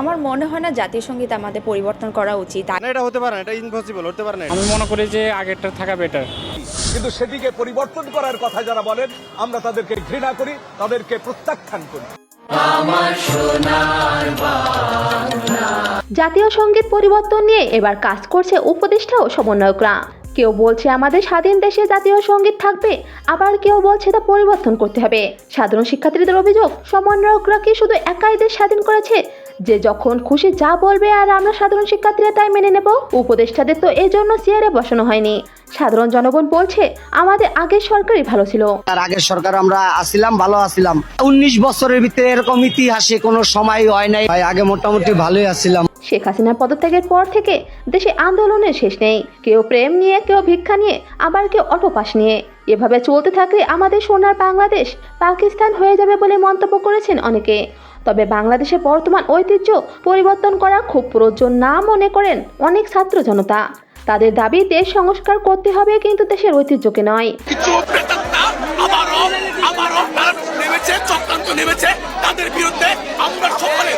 আমার মনে হয় না জাতীয় সংগীত আমাদের পরিবর্তন করা উচিত। না এটা হতে পারে না এটা ইম্পসিবল হতে পারে না আমি মনে করি যে আগেরটা থাকা বেটার কিন্তু সেটিকে পরিবর্তন করার কথা যারা বলেন আমরা তাদেরকে ঘৃণা করি তাদেরকে প্রত্যাখ্যান করি। জাতীয় সংগীত পরিবর্তন নিয়ে এবার কাজ করছে উপদেষ্টা ও সমন্বয়করা। কেউ বলছে আমাদের স্বাধীন দেশে জাতীয় সংগীত থাকবে আবার কেউ বলছে তা পরিবর্তন করতে হবে। সাধারণ শিক্ষার্থীদের অভিযোগ সমন্বয়করা কি শুধু একাই দেশ স্বাধীন করেছে? যে যখন খুশি যা বলবে আর আমরা সাধারণ শিক্ষার্থীরা তাই মেনে নেব। উপদেষ্টাদের তো এই জন্য চেয়ারে বসানো হয়নি। সাধারণ জনগণ বলছে আমাদের আগের সরকারই ভালো ছিল। তার আগের সরকার আমরা আসিলাম ভালো আসিলাম। উনিশ বছরের ভিতরে এরকম ইতিহাসে কোনো সময় হয় নাই। আগে মোটামুটি ভালোই আসছিলাম শেখ হাসিনার পদত্যাগের পর থেকে দেশে আন্দোলনের শেষ নেই। কেউ প্রেম নিয়ে কেউ ভিক্ষা নিয়ে আবার কেউ অটোপাস নিয়ে। এভাবে চলতে থাকলে আমাদের সোনার বাংলাদেশ পাকিস্তান হয়ে যাবে বলে মন্তব্য করেছেন অনেকে। তবে বাংলাদেশে বর্তমান ঐতিহ্য পরিবর্তন করা খুব প্রয়োজন না মনে করেন অনেক ছাত্র জনতা। তাদের দাবি, দেশ সংস্কার করতে হবে কিন্তু দেশের ঐতিহ্যকে নয়। তাদের বিরুদ্ধে আমরা সকলে